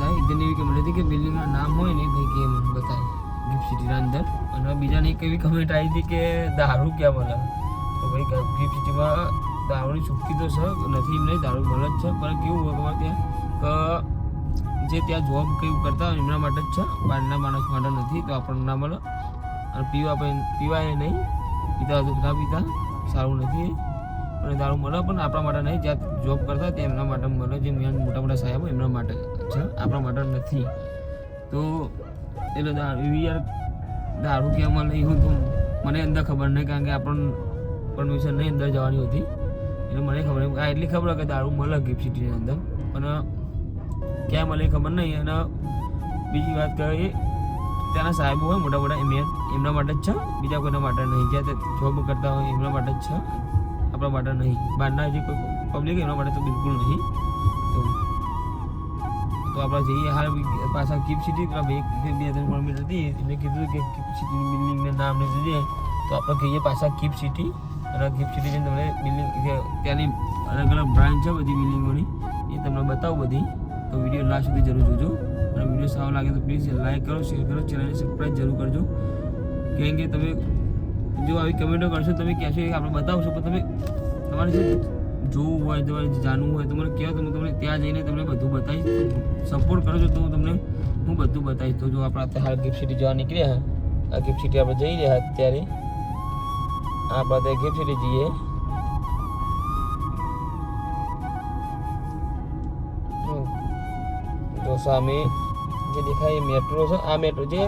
નામ બતાય એવી કમેન્ટ હતી કે બિલ્ડિંગના નામ હોય ને ભાઈ ગેમ બતાય ગિફ્ટ સિટીના અંદર. અને બીજાની એક એવી કમેન્ટ આવી હતી કે, દારૂ ક્યાં મળે? તો ભાઈ ગિફ્ટ સિટીમાં દારૂની છૂટકી તો છે, નથી નહીં, દારૂ મળે જ છે. પણ કેવું હોય ખબર ત્યાં? કે જે ત્યાં જોબ કેવું કરતા હોય એમના માટે જ છે. બહારના માણસ માટે નથી, તો આપણને ના મળે. અને પીવા પીવાય નહીં. પીતા તો ના પીતા. સારું નથી અને દારૂ મળે, પણ આપણા માટે નહીં. જ્યાં જોબ કરતા તે એમના માટે મળે. જે મેન મોટા મોટા સાહેબ એમના માટે છે. આપણા માટે નથી. તો એટલે એવી યાર દારૂ ક્યાં નહીં હું તો મને અંદર ખબર નહીં, કારણ કે આપણને પરમિશન નહીં અંદર જવાની હતી. એટલે મને ખબર નહીં. આ એટલી ખબર કે દારૂ મળે ગિફ્ટ સિટીની અંદર. અને ક્યાં મળે ખબર નહીં. અને બીજી વાત કહે ત્યાંના સાહેબો હોય મોટા મોટા એમ એમના માટે જ છે. બીજા કોઈના માટે નહીં. જ્યાં જોબ કરતા હોય એમના માટે જ છે. આપણા માટે નહીં બહારના જે કોઈ પબ્લિક એમના માટે તો બિલકુલ નહીં તો તો આપણે જઈએ હાલ બી- પાછા ગિફ્ટ સિટી પેલા બે બે બે ત્રણ કિલોમીટર હતી એમને કીધું કે ગિફ્ટ સિટીની બિલ્ડિંગને નામ ને જઈએ તો આપણે કહીએ પાછા ગિફ્ટ સિટી અને ગિફ્ટ સિટી જઈને તમને બિલ્ડિંગ ત્યાંની અલગ અલગ બ્રાન્ચ છે બધી બિલ્ડિંગોની એ તમને બતાવું બધી તો વિડીયો લાસ્ટ સુધી જરૂર જોજો અને વિડીયો સારો લાગે તો પ્લીઝ લાઈક કરો શેર કરો ચેનલને સબસ્ક્રાઈબ જરૂર કરજો કેમ કે તમે જો આવી કમેન્ટો કરશો તમે કહેશો કે આપણે બતાવશો, પણ તમે તમારે જે જોવું હોય, તમારે જાણવું હોય તો મને કહો તો હું તમને ત્યાં જઈને તમને બધું બતાવીશ. સપોર્ટ કરો છો તો હું તમને, હું બધું બતાવીશ. તો જો આપણે અત્યારે હાલ ગિફ્ટ સિટી જવા નીકળ્યા આ ગિફ્ટ સિટી આપણે જઈ રહ્યા અત્યારે. આપણે અત્યારે ગિફ્ટ સિટી જઈએ. તો સામે જે દેખાય એ મેટ્રો છે. આ મેટ્રો જે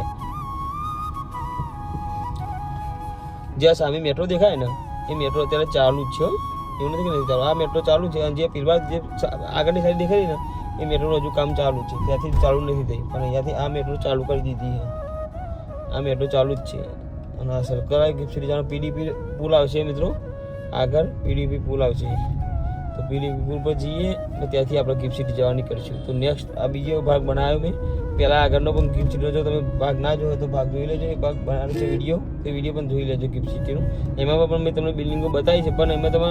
જ્યાં સામે મેટ્રો દેખાય ને, એ મેટ્રો અત્યારે ચાલુ જ છે. એવું નથી કે નથી ચાલુ. આ મેટ્રો ચાલુ છે અને જે પીરવા જે આગળની સાઈડ દેખાય ને, એ મેટ્રોનું હજુ કામ ચાલુ છે. ત્યાંથી ચાલુ નથી થઈ. પણ અહીંયાથી આ મેટ્રો ચાલુ કરી દીધી છે. આ મેટ્રો ચાલુ જ છે. અને આ સરકાર સિટી પીડીપી પુલ આવશે મિત્રો. આગળ પીડીપી પુલ આવશે. તો પીડીપી પુલ પર જઈએ ત્યાંથી આપણે ગિફ્ટ સિટી જવાની કરીશું તો નેક્સ્ટ આ બીજો ભાગ બનાવ્યો મેં. પહેલાં આગળનો પણ ગિફ્ટ સિટીનો જો તમે ભાગ ના જોયો તો ભાગ જોઈ લેજો એ ભાગ બનાવ્યો છે વીડિયો તે વીડિયો પણ જોઈ લેજો ગિફ્ટ સિટીનો. એમાં પણ મેં તમને બિલ્ડિંગો બતાવી છે, પણ એમાં તમે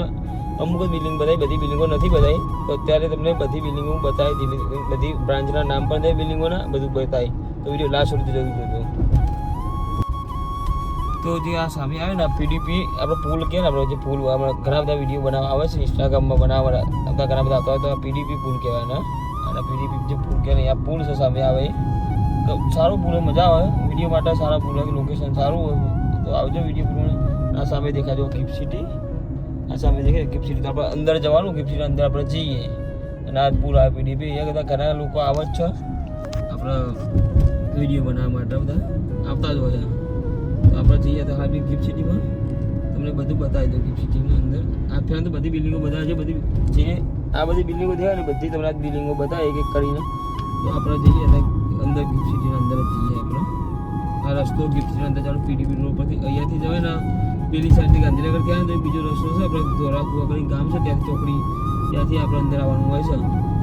અમુક જ બિલ્ડિંગ બતાવી, બધી બિલ્ડિંગો નથી બતાવી. તો અત્યારે તમને બધી બિલ્ડિંગો બતાવી દીધી બધી બ્રાન્ચના નામ પણ થાય બિલ્ડિંગોના બધું બતાવી. તો વીડિયો લાસ્ટ સુધી જરૂર જોજો. તો જે આ સામે આવે ને પીડીપી આપણે પુલ કે ને, આપણે જે પુલ ઘણા બધા વીડિયો બનાવવા આવે છે ઇન્સ્ટાગ્રામમાં બનાવવા બધા ઘણા બધા આવતા હોય તો પીડીપી પુલ કહેવાય ને. અને પીડીપી જે પુલ કહેવાય આ પુલ છે સામે આવે એ. તો સારું પુલ હોય, મજા આવે વિડીયો માટે સારા પુલ હોય લોકેશન સારું હોય તો આવજો વિડીયો પુલ આ સામે દેખાજો ગિફ્ટ સિટી આ સામે દેખાય ગિફ્ટ સિટી તો આપણે અંદર જવાનું ગિફ્ટ સિટી અંદર આપણે જઈએ અને આ પુલ આવે પીડીપી એ બધા ઘણા લોકો આવે જ છે આપણે વિડીયો બનાવવા માટે બધા આવતા જ હોય છે તો આપણે જઈએ તો હાલ ગિફ્ટ સિટીમાં તમને બધું બતાવી દઉં ગિફ્ટ સિટીની અંદર આ ફેર તો બધી બિલ્ડિંગો બતાવે છે બધી જે આ બધી બિલ્ડિંગો દેખાય ને, બધી તમને આ બિલ્ડિંગો બતાવે એક એક કરીને. તો આપણે જઈએ, અને અંદર ગિફ્ટ સિટીની અંદર જ જઈએ આપણે. આ રસ્તો ગિફ્ટ સિટીની અંદર ચાલુ પીડીપી રોડ પરથી અહીંયાથી જવાય ને પેલી સાઈડથી ગાંધીનગર ક્યાં તો બીજો રસ્તો છે, આપણે ધોરા કુવા કરીને ગામ છે ત્યાંથી ચોકડી, ત્યાંથી આપણે અંદર આવવાનું હોય છે.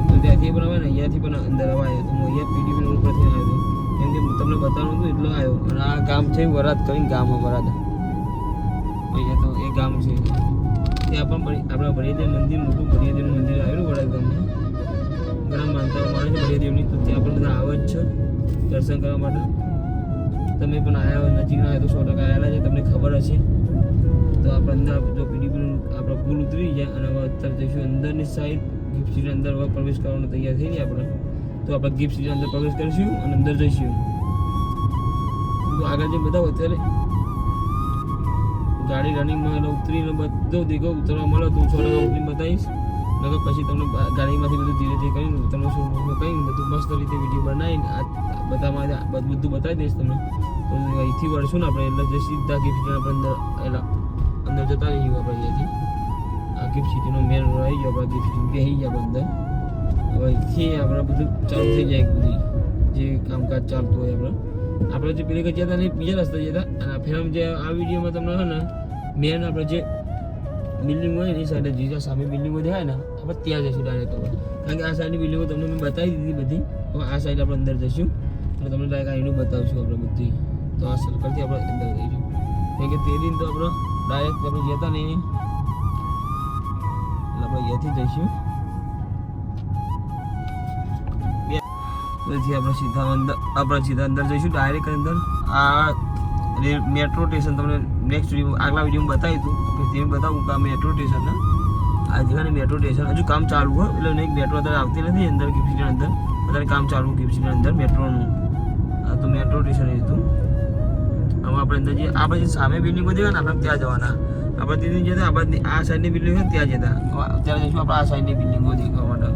તો ત્યાંથી પણ આવે ને, અહીંયાથી પણ અંદર અવાય. તો હું અહીંયા પીડીપી રોડ પરથી આવ્યો. હતો કેમ કે તમને બતાવવાનું હતું એટલો આવ્યો. અને આ ગામ છે વરાદ કરીને ગામ છે વરાદ અહીંયા તો એ ગામ છે. ત્યાં પણ આપણા બળિયાદેવ મંદિર, મોટું બળિયાદેવનું મંદિર આવેલું વડાગામમાં ઘણા માનતાઓ માને છે બળિયાદેવની તો ત્યાં પણ બધા આવે જ છે દર્શન કરવા માટે. તમે પણ આવ્યા હોય, નજીકના આવ્યા તો સો ટકા આવેલા છે, તમને ખબર હશે. તો આપણે અંદર જો પીડીપીનું આપણે પુલ ઉતરી જાય અને હવે અત્યારે જઈશું અંદરની સાઈડ ગિફ્ટ સિટી અંદર હવે પ્રવેશ કરવાનો તૈયાર થઈ ગયા આપણે. તો આપણે ગિફ્ટ સિટી અંદર પ્રવેશ કરીશું અને અંદર જઈશું. આગળ જે બધા અત્યારે ગાડી રનિંગમાં એટલે ઉતરીને બધો દીકો ઉતરવા મળે તો સો ટકા ઉતરીને બતાવીશ નકર પછી તમને ગા- ગાડીમાંથી બધું ધીરે ધીરે કરીને તમને શું કહીને બધું મસ્ત રીતે વિડીયો બનાવીને આ બધામાં આ બધું બધું બતાવી દઈશ તમને તો અહીંથી વળશું ને આપણે એટલે જે સીધા ગિફ્ટ સિટી આપણે અંદર એટલે અંદર જતા રહીશું આપણે અહીંયાથી આ ગિફ્ટ સિટીનો મેન રોડ આવી ગયો આપણે ગિફ્ટ સિટી બેસી ગયા આપણે અંદર હવે અહીંથી આપણે બધું ચાલુ થઈ જાય બધી જે કામકાજ ચાલતું હોય આપણે આપણે જે પેલી ગયા હતા ને બીજા રસ્તે હતા. અને આ જે આ વિડીયોમાં તમને હોય ને મેન આપણે જે બિલ્ડિંગ હોય ને, એ સાઈડે જીજા સામે બિલ્ડિંગો દેખાય ને, આપણે ત્યાં જઈશું ડાયરેક્ટ કારણ કે આ સાઈડની બિલ્ડિંગો તમને મેં બતાવી દીધી બધી. હવે આ સાઈડ આપણે અંદર જઈશું. અને તમને ડાયરેક્ટ એનું બતાવશું આપણે બધી. તો આ સર્કલથી આપણે અંદર જઈશું. કારણ કે તે દિન તો આપણે ડાયરેક્ટ આપણે જતા નહીં. એટલે આપણે અહીંયાથી જઈશું. પછી આપણે સીધા અંદર આપણે સીધા અંદર જઈશું ડાયરેક્ટ અંદર. આ મેટ્રો સ્ટેશન તમને નેક્સ્ટ વીડિયો આગલા વિડીયોમાં બતાવી હતું તે બતાવું કે આ મેટ્રો સ્ટેશન આ જગ્યાને મેટ્રો સ્ટેશન હજુ કામ ચાલુ હોય, એટલે નહીં મેટ્રો અત્યારે આવતી નથી, અંદર ગિફ્ટ અંદર. અત્યારે કામ ચાલુ ગિફ્ટ અંદર મેટ્રોનું આ તો મેટ્રો સ્ટેશન હતું. હવે આપણે અંદર જે આપણે જે સામે બધી હોય ને, આપણે ત્યાં જવાના. આપણે ત્યાંથી જતા, આપણે આ સાઈડની બિલ્ડિંગ હોય ત્યાં જતા. હવે અત્યારે જઈશું આપણે આ સાઈડની બિલ્ડિંગો દેખવા માટે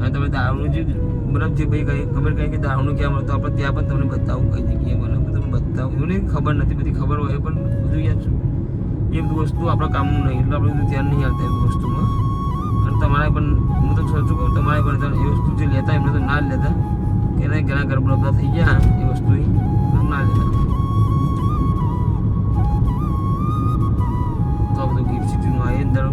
અને તમે દારૂનું જે મતલબ જે ભાઈ કઈ ખબર કઈ કે દારૂનું ક્યાં મળતું? આપણે ત્યાં પણ તમને બતાવું કઈ જગ્યાએ મને તમને બતાવું. એવું નહીં ખબર નથી, બધી ખબર હોય, પણ બધું યાદ એ બધું વસ્તુ આપણા કામનું નહીં, એટલે આપણે બધું ધ્યાન નહીં આવતા એ વસ્તુમાં. અને તમારે પણ, હું તો સોચું કહું, તમારે પણ એ વસ્તુ જે લેતા એમને તો ના જ લેતા. કે એના ઘણા ગરબડા બધા થઈ ગયા, એ વસ્તુ ના લેતા. તો બધું ગિફ્ટ સિટીનું આવી અંદર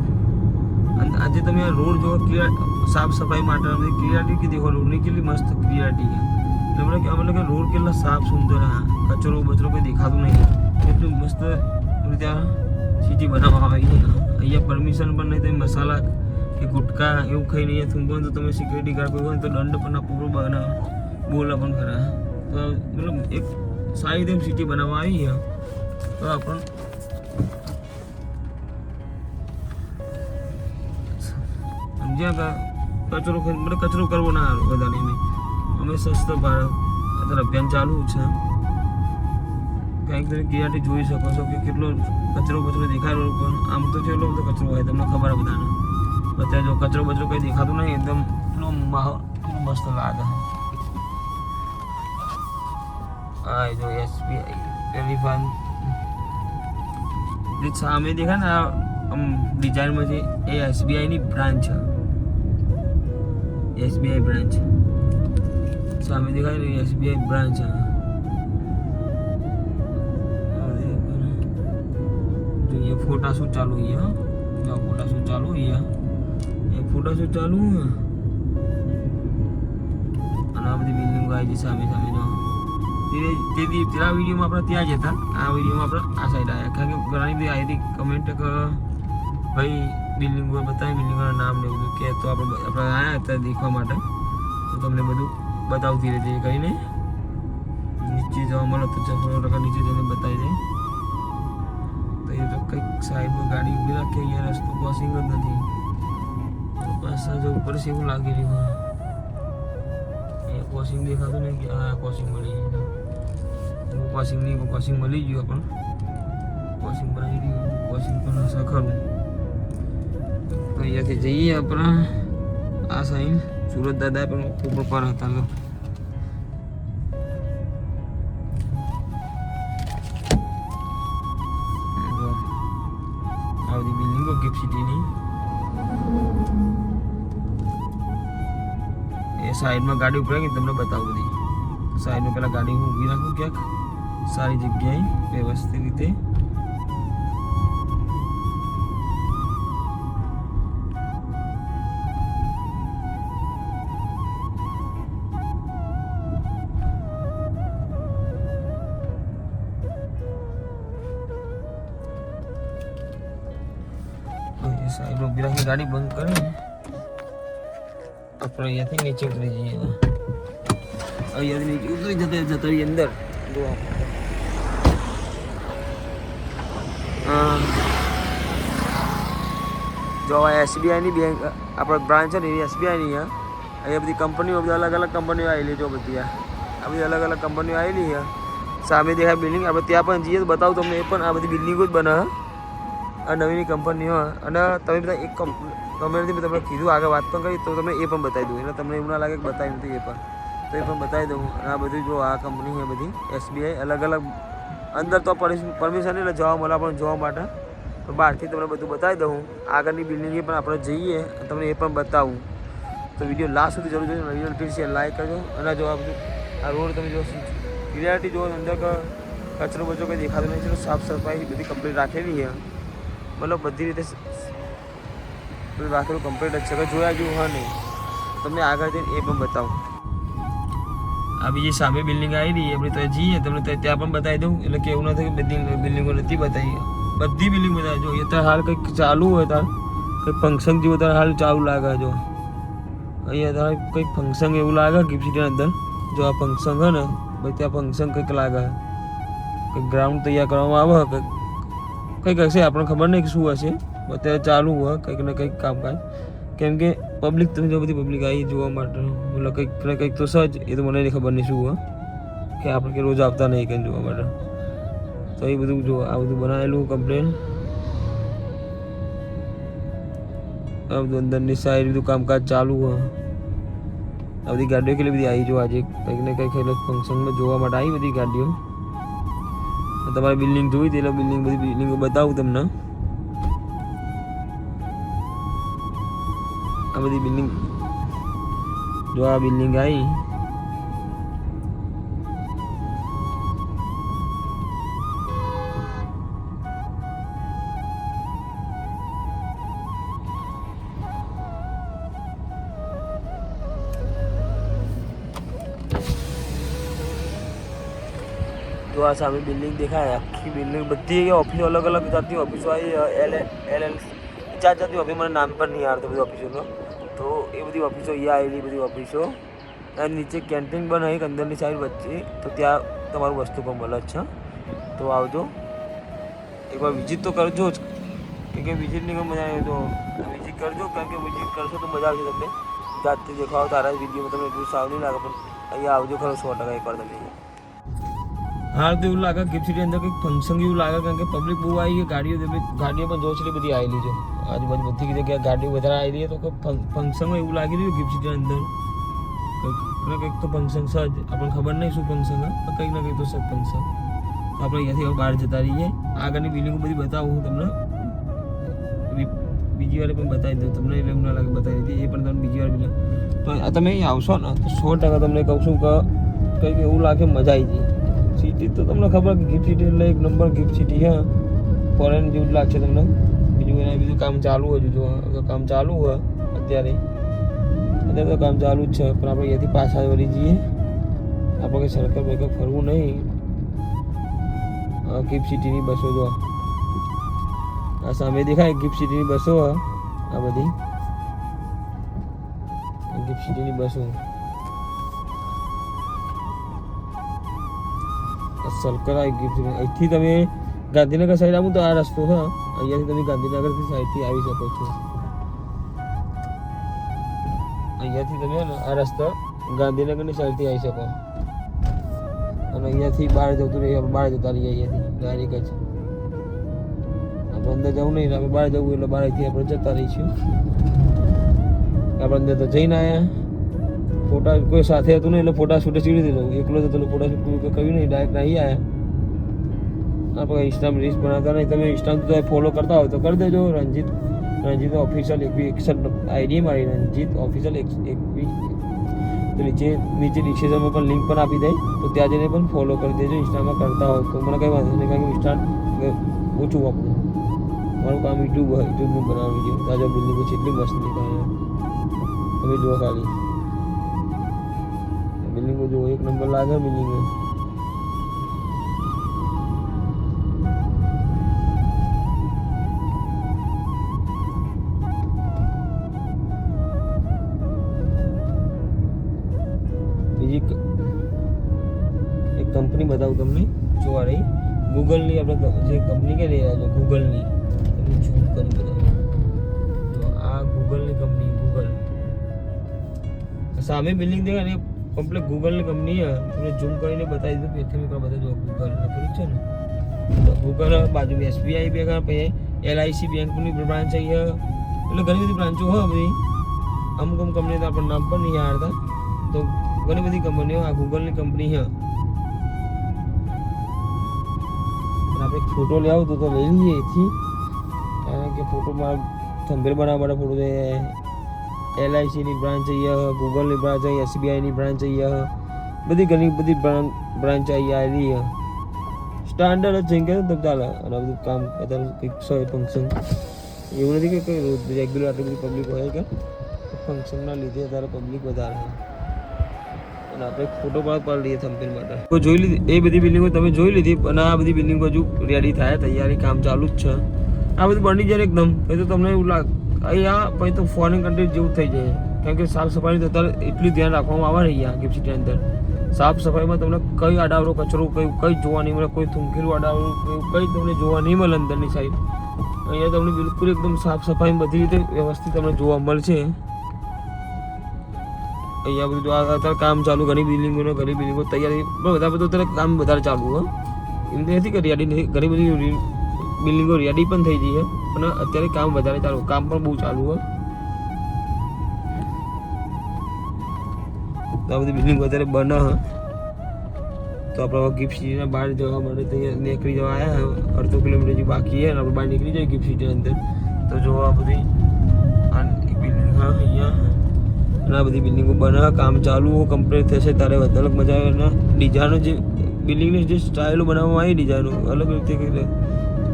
અને આજે તમે આ રોડ જો ક્લિયર સાફ સફાઈ માટે બધી ક્લિયરિટી કીધી હોય રોડની કેટલી મસ્ત ક્લિયરિટી છે એટલે મને કે મતલબ કે રોડ કેટલા સાફ સુંદર હા કચરો બચરો કોઈ દેખાતું નહીં એટલું મસ્ત રીતે આ સિટી બનાવવામાં આવી છે અહીંયા પરમિશન પણ નહીં તમે મસાલા કે ગુટકા એવું ખાઈને અહીંયા થૂંકો તો તમે સિક્યુરિટી ગાર્ડ કોઈ હોય ને તો દંડ પણ આપવો બના બોલા પણ ખરા તો મતલબ એક સારી રીતે સિટી બનાવવા આવી છે તો આપણ સમજ્યા કે કચરો ખાઈ- મતલબ કચરો કરવો ના હારું વધારે એમ અમે સ્વસ્થ ભારત અત્યારે અભિયાન ચાલુ છે કંઈક તમે ક્લિયરથી જોઈ શકો છો કે કેટલો કચરો કચરો દેખાય રોડ પર આમ તો કેટલો બધો કચરો હોય તમને ખબર બધાને અત્યારે જો કચરો બચરો કંઈ દેખાતું નહીં એકદમ એટલો માહોલ કેટલો મસ્ત લાગે આ જો એસબીઆઈ ટેલિફોન જે સામે દેખાય ને આ આમ ડિઝાઇનમાં છે એ એસબીઆઈની બ્રાન્ચ છે એસબીઆઈ બ્રાન્ચ સામે દેખાય ને એસબીઆઈ બ્રાન્ચ છે જોઈએ ફોટા શું ચાલુ અહીંયા જો ફોટા શું ચાલુ અહીંયા એ ફોટા શું ચાલુ હે? અને આ બધી બિલ્ડિંગો આવી છે સામે સામે જો તે તે દી પેલા વિડીયોમાં આપણે ત્યાં જ હતા આ વિડીયોમાં આપણે આ સાઈડ આવ્યા કારણ કે ઘણી બધી આવી હતી કમેન્ટ કે ભાઈ બિલ્ડિંગો બતાવી, બિલ્ડિંગોના નામ ને બધું કે તો આપણે આપણે આવ્યા હતા દેખવા માટે. તો તમને બધું બતાવતી રહેજે કહીને નીચે જવા મળે તો ચલો ટકા નીચે જઈને બતાવી દે. તો એ તો કંઈક સાઈડમાં ગાડી ઊભી રાખી અહીંયા રસ્તો ક્રોસિંગ જ નથી. તો પાછા જો ઉપર છે એવું લાગી રહ્યું અહીંયા ક્રોસિંગ દેખાતું નહીં કે આ ક્રોસિંગ મળી ગયું ક્રોસિંગ નહીં ક્રોસિંગ મળી ગયું પણ. ક્રોસિંગ બનાવી દીધું ક્રોસિંગ પણ હશે ખરું. તો અહીંયાથી જઈએ આપણે આ સાઈડ સુરત દાદા પણ ઉપર પર હતા તો જો આ બધી બિલ્ડિંગો ગિફ્ટ સિટીની એ સાઈડમાં ગાડી ઉપર રાખીને તમને બતાવું બધી સાઈડમાં પેલા ગાડી હું ઊભી રાખું ક્યાંક સારી જગ્યાએ વ્યવસ્થિત રીતે સાઈડ ઊભી ગાડી બંધ કરી. આપણે અહીંયાથી નીચે ઉતરી જઈએ. અહીંયાથી નીચે ઉતરી જતા જતા રહીએ અંદર. જો આ એસબીઆઈની બેંક આપણે બ્રાન્ચ છે ને એસબીઆઈની છે. અહીંયા બધી કંપનીઓ, બધી અલગ અલગ કંપનીઓ આવેલી જો બધી આ. આ બધી અલગ અલગ કંપનીઓ આવેલી છે. સામે દેખાય બિલ્ડિંગ આપણે ત્યાં પણ જઈએ તો બતાવું તમને, એ પણ આ બધી બિલ્ડિંગો જ બને આ નવીની કંપનીઓ અને તમે બધા એક કંપનીથી મેં તમને કીધું, આગળ વાત પણ કરી, તો તમે એ પણ બતાવી દઉં. એટલે તમને એવું ના લાગે કે બતાવી નથી, એ પણ. તો એ પણ બતાવી દઉં. અને આ બધું જો આ કંપની છે બધી એસબીઆઈ અલગ અલગ. અંદર તો પરમિશન એટલે જવા મળે પણ જોવા માટે. તો બહારથી તમને બધું બતાવી દઉં. આગળની બિલ્ડિંગે પણ આપણે જઈએ, તમને એ પણ બતાવું. તો વીડિયો લાસ્ટ સુધી જરૂર જોજો વીડિયો ફીર શેર લાઈક કરજો. અને જો આ આ રોડ તમે જો ક્લિયરિટી જો અંદર કચરો બચરો કંઈ દેખાતો છે સાફ સફાઈ બધી કમ્પ્લીટ રાખેલી છે. મતલબ બધી રીતે સ- બધું રાખેલું કમ્પ્લીટ જ છે કે જોયા જેવું હોય નહીં તમને આગળ જઈને એ પણ બતાવું આ બીજી સામે બિલ્ડિંગ આવેલી આપણે તો જઈએ તમને તો ત્યાં પણ બતાવી દઉં એટલે કે એવું નથી કે બધી બિલ્ડિંગો નથી બતાવી બધી બિલ્ડિંગ બતાવી જો એ તો હાલ કંઈક ચાલુ હોય તાર કંઈક ફંક્શન જેવું તાર હાલ ચાલુ લાગે જો અહીંયા તારે કંઈક ફંક્શન એવું લાગે ગિફ્ટ સિટીની અંદર જો આ ફંક્શન છે ને ભાઈ ત્યાં ફંક્શન કંઈક લાગે કંઈક ગ્રાઉન્ડ તૈયાર કરવામાં આવે કંઈક કંઈક હશે, આપણને ખબર નહીં કે શું હશે. અત્યારે ચાલુ હોય, કંઈક ને કંઈક કામકાજ. કેમ કે પબ્લિક તમે જો બધી પબ્લિક આવી જોવા માટે એટલે કંઈક ને કંઈક તો સજ એ તો મને ખબર નહીં શું હોય. કે આપણે કે રોજ આવતા નહીં કંઈ જોવા માટે. તો એ બધું જો, આ બધું બનાવેલું કમ્પ્લેન આ બધું અંદરની સાઈડ બધું કામકાજ ચાલુ હોય. આ બધી ગાડીઓ કેટલી બધી આવી જો આજે. કંઈક ને કંઈક એટલે ફંક્શનમાં જોવા માટે આવી બધી ગાડીઓ. તમારે બિલ્ડિંગ જોઈ હતી બિલ્ડિંગ બધી બિલ્ડિંગો બતાવું તમને. આ બધી બિલ્ડિંગ જો આ બિલ્ડિંગ આવી આ સામે બિલ્ડિંગ દેખાય આખી બિલ્ડિંગ બધી ઓફિસો અલગ અલગ જાતની ઓફિસો આવી એલ એલ એલ જાત જાતની ઓફિસ મને નામ પણ નહીં આવડતું બધી ઓફિસોનો તો એ બધી ઓફિસો અહીંયા આવેલી બધી ઓફિસો અને નીચે કેન્ટીન પણ એક અંદરની સાઈડ વચ્ચે તો ત્યાં તમારું વસ્તુ પણ મળે જ છે તો આવજો એકવાર વિઝિટ તો કરજો જ કેમ કે વિઝિટની કોઈ મજા આવે તો વિઝિટ કરજો કારણ કે વિઝિટ કરશો તો મજા આવશે તમને જાતથી દેખાવ તારા વિડીયોમાં તમને એટલું સારું નહીં લાગે પણ અહીંયા આવજો ખરો સો ટકા એકવાર તમે હાલ તો એવું લાગે ગિફ્ટ સિટી અંદર કંઈક ફંક્શન એવું લાગે કારણ કે પબ્લિક બહુ આવી ગઈ ગાડીઓ તો બધી- ગાડીઓ પણ જો છે બધી આવેલી છે આજુબાજુ બધી જગ્યાએ ગાડીઓ વધારે આવેલી છે તો કંઈક ફંક્શનમાં એવું લાગી રહ્યું ગિફ્ટ સિટી અંદર કંઈક ને કંઈક તો ફંક્શન છે જ આપણને ખબર નહીં શું ફંક્શન છે પણ કંઈક ને કંઈક તો છે ફંક્શન આપણે અહીંયાથી હવે બહાર જતા રહીએ આગળની બિલ્ડિંગો બધી બતાવું હું તમને બી- બીજી વાર પણ બતાવી દઉં તમને એટલે એવું ના લાગે બતાવી દીધી એ પણ તમને બીજી વાર બિલ્ડિંગ તો આ તમે અહીં આવશો ને તો સો ટકા તમને કહું છું કે કંઈક એવું લાગે મજા આવી જાય સિટી તો તમને ખબર કે ગિફ્ટ સિટી એટલે એક નંબર ગિફ્ટ સિટી હા. ફોરેન જેવું જ લાગશે તમને. બીજું એના બીજું કામ ચાલુ હોય જો કામ ચાલુ હોય અત્યારે. અત્યારે તો કામ ચાલુ જ છે, પણ આપણે અહીંયાથી પાછા વળી જઈએ. આપણે કંઈ સર્કલ બર્કલ ફરવું નહીં. ગિફ્ટ સિટીની બસો જો. આ સામે દેખાય ગિફ્ટ સિટીની બસો આ બધી. ગિફ્ટ સિટીની બસો. સલકરા છે અહીંથી તમે ગાંધીનગર સાઈડ આવું તો આ રસ્તો છે અહીંયાથી તમે ગાંધીનગરથી સાઈડથી આવી શકો છો અહીંયાથી તમે આ રસ્તા ગાંધીનગરની સાઈડથી આવી શકો અને અહીંયાથી બહાર જતું રહીએ બહાર જતા રહીએ અહીંયાથી ડાયરેક્ટ જ આપણે અંદર જવું નહીં આપણે બહાર જવું એટલે બહારથી આપણે જતા રહીશું આપણે અંદર તો જઈને આવ્યા ફોટા કોઈ સાથે હતું નહીં એટલે ફોટા શૂટે સીડી દીધો એકલો જ હતો એટલે ફોટા શૂટ કર્યું નહીં ડાયરેક્ટ અહીં આવ્યા આપણે ઇન્સ્ટામ રીલ્સ બનાવતા નહીં તમે ઇન્સ્ટામ તો ફોલો કરતા હોય તો કરી દેજો રંજીત રંજીત ઓફિશિયલ એક બી એકસઠ આઈડી મારી રંજીત ઓફિશિયલ એક એક બી તો નીચે નીચે ડિસ્ક્રિપ્શનમાં પણ લિંક પણ આપી દે તો ત્યાં જઈને પણ ફોલો કરી દેજો ઇન્સ્ટામાં કરતા હોય તો મને કંઈ વાંધો નહીં કારણ કે ઇન્સ્ટા ઓછું વાપરું મારું કામ યુટ્યુબ હોય યુટ્યુબનું બનાવવાનું વિડીયો તાજા બિલ્ડિંગો છે એટલી મસ્ત દેખાય તમે જુઓ ખાલી બિલ્ડિંગો જો એક નંબર લાગે બિલ્ડિંગો બીજી ક- એક કંપની બતાવું તમને જોવા રહી ગૂગલની આપણે ક- જે કંપની કે રહ્યા છો ગૂગલની તમને ઝૂમ કરી બતાવી તો આ ગૂગલની કંપની ગૂગલ સામે બિલ્ડિંગ દેખાય ને કમ્પ્લીટ ગૂગલની કંપની છે તમને ઝૂમ કરીને બતાવી દીધું પેથી મેં બધા જો ગૂગલ લખેલું છે ને તો ગૂગલ બાજુ એસબીઆઈ બેંક પછી એલઆઈસી બેંકની બ્રાન્ચ અહીંયા એટલે ઘણી બધી બ્રાન્ચો હોય બધી અમુક અમુક કંપની આપણને નામ પણ નહીં આવડતા તો ઘણી બધી કંપનીઓ આ ગૂગલની કંપની છે પણ આપણે ફોટો લેવો તો તો લઈ લઈએ એથી કારણ કે ફોટોમાં થંભેલ બનાવવા માટે ફોટો જોઈએ એલઆઈસીની બ્રાન્ચ અહીંયા ગૂગલની બ્રાન્ચ અહીં એસબીઆઈની બ્રાન્ચ અહીંયા બધી ઘણી બધી બ્રાન્ચ અહીંયા આવી સ્ટાન્ડર્ડ જ છે કે તો ચાલે અને બધું કામ અત્યારે કંઈક હોય ફંક્શન એવું નથી કે કોઈ રેગ્યુલર આટલી બધી પબ્લિક હોય કે ફંક્શનના લીધે અત્યારે પબ્લિક વધારે અને આપણે ફોટો પણ પાડી લઈએ થંબનેલ માટે. જોઈ લીધી, એ બધી બિલ્ડિંગો તમે જોઈ લીધી, અને આ બધી બિલ્ડિંગો હજુ રેડી થાય, તૈયારી, કામ ચાલુ જ છે. આ બધું બની જાય એકદમ. એ તો તમને એવું લાગ અહીંયા પછી તો ફોરેન કન્ટ્રી જેવું થઈ જાય. કેમ કે સાફ સફાઈનું અત્યારે એટલું ધ્યાન રાખવામાં આવે અહીંયા ગિફ્ટ સિટી અંદર. સાફ સફાઈમાં તમને કઈ આડાવડો કચરો કયું કઈ જોવા નહીં મળે, કોઈ થૂંકેલું આડાવરું કયું કઈ તમને જોવા નહીં મળે અંદરની સાઈડ અહીંયા તમને બિલકુલ એકદમ સાફ સફાઈ બધી રીતે વ્યવસ્થિત તમને જોવા મળશે. અહીંયા બધું અત્યારે કામ ચાલુ, ઘણી બિલ્ડિંગોને, ઘણી બિલ્ડિંગો તૈયારી, પણ બધા બધું અત્યારે કામ વધારે ચાલુ હોય એમ નથી કરી ઘણી બધી બિલ્ડિંગો રેડી પણ થઈ ગઈ છે પણ અત્યારે કામ વધારે ચાલુ કામ પણ બહુ ચાલુ હોય તો આ બધી બિલ્ડિંગ વધારે બને છે તો આપણે ગિફ્ટ સિટીના બહાર જવા માટે તૈયાર નીકળી જવા આવ્યા છે અડધો કિલોમીટર જે બાકી છે ને આપણે બહાર નીકળી જાય ગિફ્ટ સિટીની અંદર તો જો આ બધી આ બિલ્ડિંગ હા અહીંયા અને આ બધી બિલ્ડિંગો બને કામ ચાલુ કમ્પ્લીટ થશે ત્યારે વધારે મજા આવે અને ડિઝાઇનો જે બિલ્ડિંગની જે સ્ટાઇલો બનાવવામાં આવી ડિઝાઇનો અલગ રીતે કઈ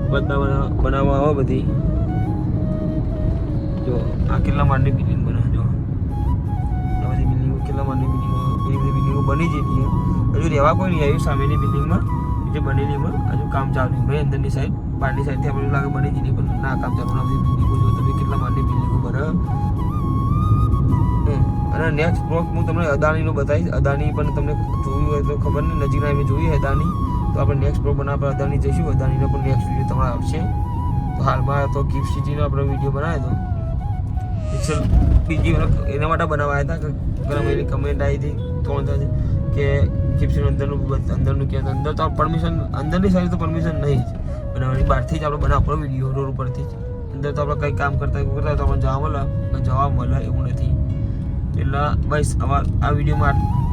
બધા બના- બનાવવામાં આવે બધી. જો, આ કેટલા માળની બિલ્ડિંગ બને? જો, આ બધી બિલ્ડિંગો કેટલા માળની બિલ્ડિંગો? એ બધી બિલ્ડિંગો બની જતી હજુ રહેવા કોઈ નહીં આવ્યું સામેની બિલ્ડિંગમાં. જે બનેલી એમાં હજુ કામ ચાલુ ભાઈ, અંદરની સાઈડ બહારની સાઈડથી આપણે લાગે બની જતી પણ ના, કામ ચાલુ ના બધી બિલ્ડિંગો જો, તમે કેટલા માળની બિલ્ડિંગો બને. અને નેક્સ્ટ બ્લોક હું તમને અદાણીનો બતાવીશ. અદાણી પણ તમને જોયું હોય તો ખબર નહીં, નજીકના એમ જોઈએ અદાણી. તો આપણે નેક્સ્ટ બ્લોગ બનાવવા અદાણી જઈશું, અદાણીનો પણ નેક્સ્ટ વીડિયો તમારે આવશે. તો હાલમાં તો ગિફ્ટ સિટીનો આપણે વીડિયો બનાવ્યો હતો. પિક્ચર બીજી એના માટે બનાવાયા હતા કે ઘણા બધી કમેન્ટ આવી હતી ત્રણ ચાર કે ગિફ્ટનું અંદરનું બધ- અંદરનું કે અંદર તો પરમિશન અંદરની સાઈડ તો પરમિશન નહીં જ. બનાવવાની બહારથી જ આપણે બનાવવાનો વીડિયો રોડ ઉપરથી જ. અંદર તો આપણે કંઈ કામ કરતા કરતા તો આપણને જવા મળે જવા મળે એવું નથી. એટલે બસ આવા આ વિડીયોમાં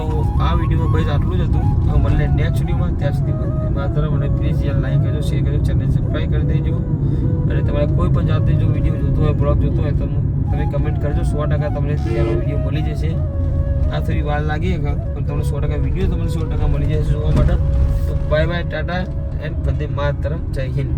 તો આ વિડીયોમાં બસ આટલું જ હતું. તો મળે નેક્સ્ટ વિડીયોમાં. ત્યાં સુધી માત્ર મને પ્લીઝ યાર લાઈક કરજો શેર કરજો ચેનલ સબસ્ક્રાઈબ કરી દેજો. અને તમારે કોઈ પણ જાતે જો વીડિયો જોતો હોય બ્લોગ જોતો હોય, તો તમે કમેન્ટ કરજો. સો ટકા તમને ત્યાંનો વીડિયો મળી જશે. આ થોડી વાર લાગી એક પણ તમને સો ટકા વીડિયો તમને સો ટકા મળી જશે જોવા માટે. તો બાય બાય ટાટા એન્ડ વંદે માત્ર જય હિન્દ.